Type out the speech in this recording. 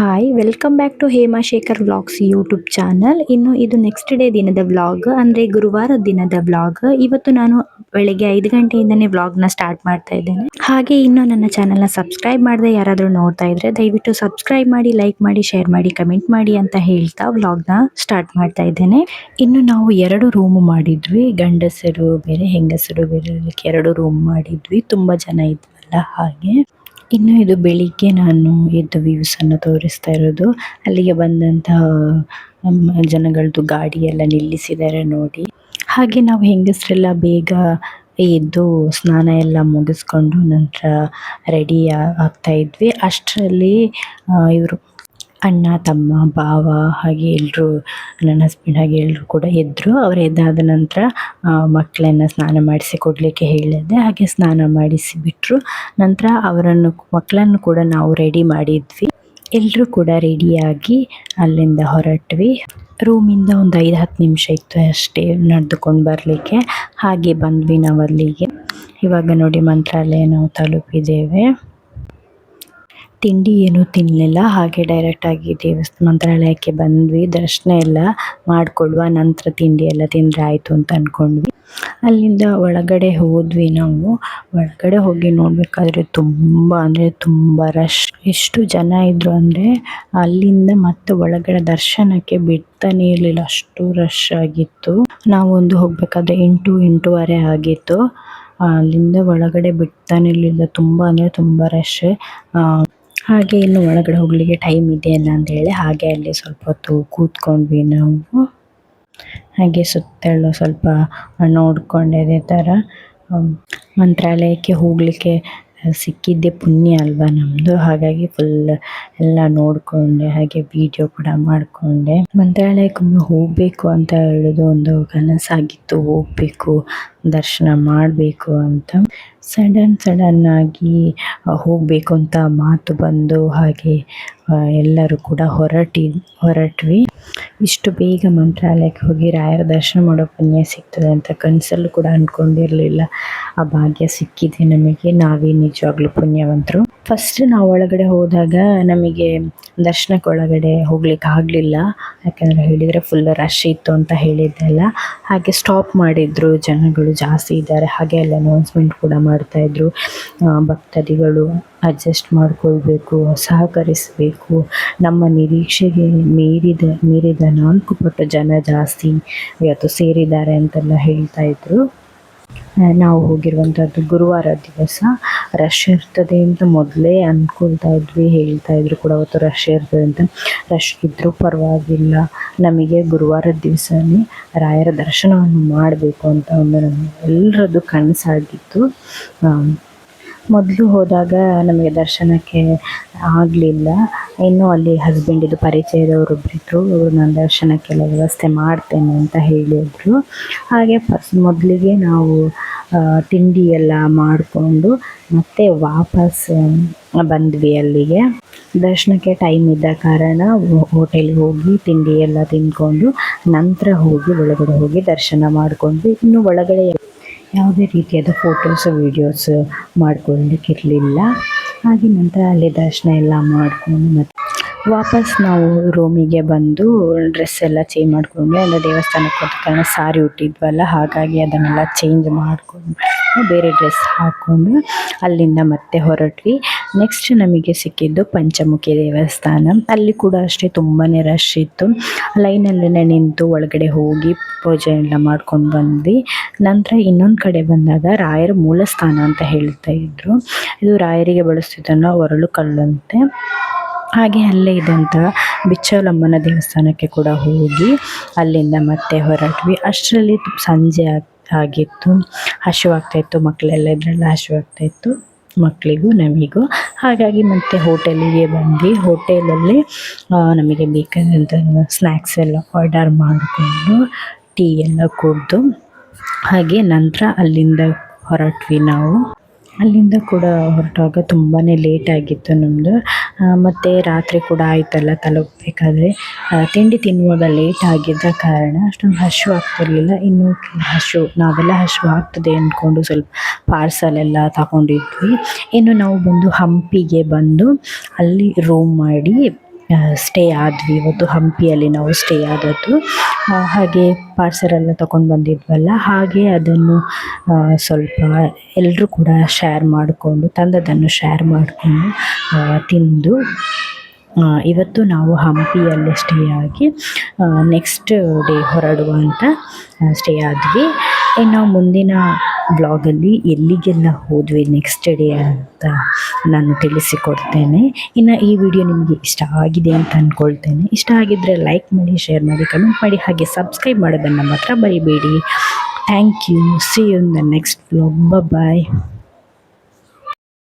Hi welcome back to Hemashekar vlogs YouTube channel ಇನ್ನು ಇದು next day ದಿನದ vlog ಅಂದರೆ ಗುರುವಾರ ದಿನದ ವ್ಲಾಗ್ ಇವತ್ತು ನಾನು ಬೆಳಗ್ಗೆ ಐದು ಗಂಟೆಯಿಂದನೇ ವ್ಲಾಗ್ನ ಸ್ಟಾರ್ಟ್ ಮಾಡ್ತಾ ಇದ್ದೇನೆ. ಹಾಗೆ ಇನ್ನು ನನ್ನ ಚಾನಲ್ನ ಸಬ್ಸ್ಕ್ರೈಬ್ ಮಾಡದೆ ಯಾರಾದರೂ ನೋಡ್ತಾ ಇದ್ರೆ, ದಯವಿಟ್ಟು ಸಬ್ಸ್ಕ್ರೈಬ್ ಮಾಡಿ ಲೈಕ್ ಮಾಡಿ ಶೇರ್ ಮಾಡಿ ಕಮೆಂಟ್ ಮಾಡಿ ಅಂತ ಹೇಳ್ತಾ ವ್ಲಾಗ್ನ ಸ್ಟಾರ್ಟ್ ಮಾಡ್ತಾ ಇದ್ದೇನೆ. ಇನ್ನು ನಾವು ಎರಡು ರೂಮ್ ಮಾಡಿದ್ವಿ. ಗಂಡಸರು ಬೇರೆ, ಹೆಂಗಸರು ಬೇರೆ ಎರಡು ರೂಮ್ ಮಾಡಿದ್ವಿ. ತುಂಬ ಜನ ಇದ್ವಲ್ಲ ಹಾಗೆ. ಇನ್ನು ಇದು ಬೆಳಿಗ್ಗೆ ನಾನು ಎದ್ದು ವ್ಯೂಸ್ ಅನ್ನು ತೋರಿಸ್ತಾ ಇರೋದು. ಅಲ್ಲಿಗೆ ಬಂದಂತಹ ಜನಗಳದು ಗಾಡಿ ಎಲ್ಲ ನಿಲ್ಲಿಸಿದ್ದಾರೆ ನೋಡಿ. ಹಾಗೆ ನಾವು ಹೆಂಗಸರೆಲ್ಲ ಬೇಗ ಎದ್ದು ಸ್ನಾನ ಎಲ್ಲ ಮುಗಿಸ್ಕೊಂಡು ನಂತರ ರೆಡಿ ಆಗ್ತಾ ಇದ್ವಿ. ಅಷ್ಟರಲ್ಲಿ ಇವರು ಅಣ್ಣ, ತಮ್ಮ, ಭಾವ ಹಾಗೆ ಎಲ್ಲರೂ ನನ್ನ ಹಸ್ಬೆಂಡ್ ಹಾಗೆ ಎಲ್ಲರೂ ಕೂಡ ಎದ್ದರು ಅವರು ಎದ್ದಾದ ನಂತರ ಮಕ್ಕಳನ್ನು ಸ್ನಾನ ಮಾಡಿಸಿ ಕೊಡಲಿಕ್ಕೆ ಹೇಳಿದೆ ಹಾಗೆ ಸ್ನಾನ ಮಾಡಿಸಿ ಬಿಟ್ಟರು ನಂತರ ಅವರನ್ನು ಮಕ್ಕಳನ್ನು ಕೂಡ ನಾವು ರೆಡಿ ಮಾಡಿದ್ವಿ. ಎಲ್ಲರೂ ಕೂಡ ರೆಡಿಯಾಗಿ ಅಲ್ಲಿಂದ ಹೊರಟ್ವಿ. ರೂಮಿಂದ ಒಂದು ಐದು ಹತ್ತು ನಿಮಿಷ ಇತ್ತು ಅಷ್ಟೇ ನಡೆದುಕೊಂಡು ಬರಲಿಕ್ಕೆ. ಹಾಗೆ ಬಂದ್ವಿ ನಾವು ಅಲ್ಲಿಗೆ. ಇವಾಗ ನೋಡಿ ಮಂತ್ರಾಲಯ ನಾವು ತಲುಪಿದ್ದೇವೆ. ತಿಂಡಿ ಏನೂ ತಿನ್ನಲಿಲ್ಲ ಹಾಗೆ ಡೈರೆಕ್ಟಾಗಿ ದೇವಸ್ಥಾನ ಮಂತ್ರಾಲಯಕ್ಕೆ ಬಂದ್ವಿ. ದರ್ಶನ ಎಲ್ಲ ಮಾಡಿಕೊಳ್ಳುವ ನಂತರ ತಿಂಡಿ ಎಲ್ಲ ತಿಂದರೆ ಆಯಿತು ಅಂತ ಅಂದ್ಕೊಂಡ್ವಿ ಅಲ್ಲಿಂದ ಒಳಗಡೆ ಹೋದ್ವಿ ನಾವು. ಒಳಗಡೆ ಹೋಗಿ ನೋಡಬೇಕಾದ್ರೆ ತುಂಬ, ಅಂದರೆ ತುಂಬ ರಶ್ ಎಷ್ಟು ಜನ ಇದ್ರು ಅಂದರೆ ಅಲ್ಲಿಂದ ಮತ್ತೆ ಒಳಗಡೆ ದರ್ಶನಕ್ಕೆ ಬಿಡ್ತಾನೆ ಇರಲಿಲ್ಲ. ಅಷ್ಟು ರಶ್ ಆಗಿತ್ತು. ನಾವು ಒಂದು ಹೋಗಬೇಕಾದ್ರೆ ಎಂಟು, ಎಂಟೂವರೆ ಆಗಿತ್ತು. ಅಲ್ಲಿಂದ ಒಳಗಡೆ ಬಿಡ್ತಾನೆ ಇರಲಿಲ್ಲ. ತುಂಬ, ಅಂದರೆ ತುಂಬ ರಶ್ ಹಾಗೆ ಇನ್ನು ಒಳಗಡೆ ಹೋಗಲಿಕ್ಕೆ ಟೈಮ್ ಇದೆಯಲ್ಲ ಅಂತ ಹೇಳಿ ಹಾಗೆ ಅಲ್ಲಿ ಸ್ವಲ್ಪ ಹೊತ್ತು ಕೂತ್ಕೊಂಡ್ವಿ ನಾವು. ಹಾಗೆ ಸುತ್ತಲೂ ಸ್ವಲ್ಪ ನೋಡ್ಕೊಂಡು ಥರ ಮಂತ್ರಾಲಯಕ್ಕೆ ಹೋಗಲಿಕ್ಕೆ ಸಿಕ್ಕಿದ್ದೆ ಪುಣ್ಯ ಅಲ್ವಾ ನಮ್ಮದು ಹಾಗಾಗಿ ಫುಲ್ ಎಲ್ಲ ನೋಡಿಕೊಂಡೆ, ಹಾಗೆ ವಿಡಿಯೋ ಕೂಡ ಮಾಡಿಕೊಂಡೆ. ಮಂತ್ರಾಲಯಕ್ಕೊಮ್ಮೆ ಹೋಗಬೇಕು ಅಂತ ಹೇಳೋದು ಒಂದು ಕನಸಾಗಿತ್ತು, ಹೋಗಬೇಕು ದರ್ಶನ ಮಾಡಬೇಕು ಅಂತ. ಸಡನ್ ಸಡನ್ ಆಗಿ ಹೋಗಬೇಕು ಅಂತ ಮಾತು ಬಂದು ಹಾಗೆ ಎಲ್ಲರೂ ಕೂಡ ಹೊರಟಿ, ಹೊರಟ್ವಿ. ಇಷ್ಟು ಬೇಗ ಮಂತ್ರಾಲಯಕ್ಕೆ ಹೋಗಿ ರಾಯರ ದರ್ಶನ ಮಾಡೋ ಪುಣ್ಯ ಸಿಗ್ತದೆ ಅಂತ ಕನಸಲ್ಲೂ ಕೂಡ ಅಂದ್ಕೊಂಡಿರಲಿಲ್ಲ ಆ ಭಾಗ್ಯ ಸಿಕ್ಕಿದೆ ನಮಗೆ. ನಾವೇ ನಿಜವಾಗ್ಲೂ ಪುಣ್ಯವಂತರು. ಫಸ್ಟ್ ನಾವು ಒಳಗಡೆ ಹೋದಾಗ ನಮಗೆ ದರ್ಶನಕ್ಕೆ ಒಳಗಡೆ ಹೋಗ್ಲಿಕ್ಕೆ ಆಗಲಿಲ್ಲ. ಯಾಕಂದರೆ ಹೇಳಿದರೆ ಫುಲ್ ರಶ್ ಇತ್ತು ಅಂತ ಹೇಳಿದ್ದೆಲ್ಲ. ಹಾಗೆ ಸ್ಟಾಪ್ ಮಾಡಿದ್ರು ಜನಗಳು. ಜಾಸ್ತಿ ಇದ್ದಾರೆ. ಹಾಗೆ ಅಲ್ಲಿ ಅನೌನ್ಸ್ಮೆಂಟ್ ಕೂಡ ಮಾಡ್ತಾ ಇದ್ರು. ಭಕ್ತಾದಿಗಳು ಅಡ್ಜಸ್ಟ್ ಮಾಡ್ಕೊಳ್ಬೇಕು, ಸಹಕರಿಸಬೇಕು. ನಮ್ಮ ನಿರೀಕ್ಷೆಗೆ ಮೀರಿದ ಮೀರಿದ ನಾಲ್ಕು ಪಟ್ಟು ಜನ ಜಾಸ್ತಿ ಇವತ್ತು ಸೇರಿದ್ದಾರೆ ಅಂತೆಲ್ಲ ಹೇಳ್ತಾ ಇದ್ರು. ನಾವು ಹೋಗಿರುವಂಥದ್ದು ಗುರುವಾರ ದಿವಸ. ರಶ್ ಇರ್ತದೆ ಅಂತ ಮೊದಲೇ ಅಂದ್ಕೊಳ್ತಾ ಇದ್ವಿ, ಹೇಳ್ತಾ ಇದ್ರು ಕೂಡ ಅವತ್ತು ರಶ್ ಇರ್ತದೆ ಅಂತ. ರಶ್ ಇದ್ದರೂ ಪರವಾಗಿಲ್ಲ. ನಮಗೆ ಗುರುವಾರದ ದಿವಸನೇ ರಾಯರ ದರ್ಶನವನ್ನು ಮಾಡಬೇಕು ಅಂತ ಒಂದು ನಮ್ಮ ಕನಸಾಗಿತ್ತು. ಮೊದಲು ಹೋದಾಗ ನಮಗೆ ದರ್ಶನಕ್ಕೆ ಆಗಲಿಲ್ಲ. ಇನ್ನು ಅಲ್ಲಿ ಹಸ್ಬೆಂಡಿದು ಪರಿಚಯದವರು ಒಬ್ಬರಿದ್ರು ಅವರು ನಾನು ದರ್ಶನಕ್ಕೆಲ್ಲ ವ್ಯವಸ್ಥೆ ಮಾಡ್ತೇನೆ ಅಂತ ಹೇಳಿದರು. ಹಾಗೆ ಫಸ್ಟ್ ಮೊದಲಿಗೆ ನಾವು ತಿಂಡಿ ಎಲ್ಲ ಮಾಡಿಕೊಂಡು ಮತ್ತೆ ವಾಪಸ್ ಬಂದ್ವಿ ಅಲ್ಲಿಗೆ. ದರ್ಶನಕ್ಕೆ ಟೈಮ್ ಇದ್ದ ಕಾರಣ ಹೋಟೆಲ್ಗೆ ಹೋಗಿ ತಿಂಡಿ ಎಲ್ಲ ತಿಂದ್ಕೊಂಡು ನಂತರ ಹೋಗಿ ಒಳಗಡೆ ಹೋಗಿ ದರ್ಶನ ಮಾಡಿಕೊಂಡ್ವಿ ಇನ್ನು ಒಳಗಡೆ ಯಾವುದೇ ರೀತಿಯಾದ ಫೋಟೋಸ್ ವೀಡಿಯೋಸ್ ಮಾಡ್ಕೊಳ್ಳಿಕ್ಕಿರಲಿಲ್ಲ ಹಾಗೆ ನಂತರ ಅಲ್ಲಿ ದರ್ಶನ ಎಲ್ಲ ಮಾಡಿಕೊಂಡು ಮತ್ತು ವಾಪಸ್ ನಾವು ರೂಮಿಗೆ ಬಂದು ಡ್ರೆಸ್ ಎಲ್ಲ ಚೇಂಜ್ ಮಾಡಿಕೊಂಡು ಅಂದರೆ ದೇವಸ್ಥಾನಕ್ಕೆ ಹೋದ ಕಾರಣ ಸಾರಿ ಉಟ್ಟಿದ್ವಲ್ಲ, ಹಾಗಾಗಿ ಅದನ್ನೆಲ್ಲ ಚೇಂಜ್ ಮಾಡಿಕೊಂಡು ಬೇರೆ ಡ್ರೆಸ್ ಹಾಕ್ಕೊಂಡು ಅಲ್ಲಿಂದ ಮತ್ತೆ ಹೊರಟ್ವಿ. ನೆಕ್ಸ್ಟ್ ನಮಗೆ ಸಿಕ್ಕಿದ್ದು ಪಂಚಮುಖಿ ದೇವಸ್ಥಾನ. ಅಲ್ಲಿ ಕೂಡ ಅಷ್ಟೇ ತುಂಬಾ ರಶ್ ಇತ್ತು. ಲೈನಲ್ಲೇ ನಿಂತು ಒಳಗಡೆ ಹೋಗಿ ಪೂಜೆ ಎಲ್ಲ ಮಾಡ್ಕೊಂಡು ಬಂದ್ವಿ. ನಂತರ ಇನ್ನೊಂದು ಕಡೆ ಬಂದಾಗ ರಾಯರ ಮೂಲಸ್ಥಾನ ಅಂತ ಹೇಳ್ತಾ ಇದ್ರು. ಇದು ರಾಯರಿಗೆ ಬಳಸ್ತಿದ್ದನ್ನು ಒರಳು ಕಲ್ಲಂತೆ. ಹಾಗೆ ಅಲ್ಲೇ ಇದ್ದಂಥ ಬಿಚ್ಚಲಮ್ಮನ ದೇವಸ್ಥಾನಕ್ಕೆ ಕೂಡ ಹೋಗಿ ಅಲ್ಲಿಂದ ಮತ್ತೆ ಹೊರಟ್ವಿ. ಅಷ್ಟರಲ್ಲಿ ಸಂಜೆ ಆಗಿತ್ತು. ಹಸಿವಾಗ್ತಾಯಿತ್ತು ಮಕ್ಕಳೆಲ್ಲ ಇದ್ರೆಲ್ಲ ಹಸಿವಾಗ್ತಾಯಿತ್ತು ಮಕ್ಕಳಿಗೂ ನಮಗೂ. ಹಾಗಾಗಿ ಮತ್ತೆ ಹೋಟೆಲಿಗೆ ಬಂದ್ವಿ. ಹೋಟೆಲಲ್ಲಿ ನಮಗೆ ಬೇಕಾದಂಥ ಸ್ನ್ಯಾಕ್ಸ್ ಎಲ್ಲ ಆರ್ಡರ್ ಮಾಡಿಕೊಂಡು ಟೀ ಎಲ್ಲ ಕುಡಿದು ಹಾಗೆ ನಂತರ ಅಲ್ಲಿಂದ ಹೊರಟ್ವಿ ನಾವು. ಅಲ್ಲಿಂದ ಕೂಡ ಹೊರಟಾಗ ತುಂಬಾ ಲೇಟ್ ಆಗಿತ್ತು ನಮ್ಮದು ಮತ್ತು ರಾತ್ರಿ ಕೂಡ ಆಯಿತಲ್ಲ ತಲುಪಬೇಕಾದ್ರೆ ತಿಂಡಿ ತಿನ್ನುವಾಗ ಲೇಟ್ ಆಗಿದ್ದ ಕಾರಣ ಅಷ್ಟೊಂದು ಹಸಿವು ಆಗ್ತಿರಲಿಲ್ಲ. ಇನ್ನು ಹಶು, ನಾವೆಲ್ಲ ಹಶು ಆಗ್ತದೆ ಅಂದ್ಕೊಂಡು ಸ್ವಲ್ಪ ಪಾರ್ಸಲ್ ಎಲ್ಲ ತಗೊಂಡಿದ್ವಿ. ಇನ್ನು ನಾವು ಬಂದು ಹಂಪಿಗೆ ಬಂದು ಅಲ್ಲಿ ರೂಮ್ ಮಾಡಿ ಸ್ಟೇ ಆದ್ವಿ. ಇವತ್ತು ಹಂಪಿಯಲ್ಲಿ ನಾವು ಸ್ಟೇ ಆದದ್ದು. ಹಾಗೆ ಪಾರ್ಸಲ್ ಎಲ್ಲ ತಗೊಂಡು ಬಂದಿದ್ವಲ್ಲ, ಹಾಗೆ ಅದನ್ನು ಸ್ವಲ್ಪ ಎಲ್ಲರೂ ಕೂಡ ಶೇರ್ ಮಾಡಿಕೊಂಡು ತಂದದನ್ನು ಶೇರ್ ಮಾಡಿಕೊಂಡು ತಿಂದು ಇವತ್ತು ನಾವು ಹಂಪಿಯಲ್ಲಿ ಸ್ಟೇ ಆಗಿ ನೆಕ್ಸ್ಟ್ ಡೇ ಹೊರಡುವ ಅಂತ ಸ್ಟೇ ಆದ್ವಿ. ಇನ್ನು ಮುಂದಿನ ಬ್ಲಾಗಲ್ಲಿ ಎಲ್ಲಿಗೆಲ್ಲ ಹೋದ್ವಿ ನೆಕ್ಸ್ಟ್ ಡೇ ಅಂತ ನಾನು ತಿಳಿಸಿಕೊಡ್ತೇನೆ. ಇನ್ನು ಈ ವಿಡಿಯೋ ನಿಮಗೆ ಇಷ್ಟ ಆಗಿದೆ ಅಂತ ಅಂದ್ಕೊಳ್ತೇನೆ ಇಷ್ಟ ಆಗಿದ್ದರೆ ಲೈಕ್ ಮಾಡಿ ಶೇರ್ ಮಾಡಿ ಕಮೆಂಟ್ ಮಾಡಿ, ಹಾಗೆ ಸಬ್ಸ್ಕ್ರೈಬ್ ಮಾಡೋದನ್ನು ಮಾತ್ರ ಬರಿಬೇಡಿ thank you see you in the next blog bye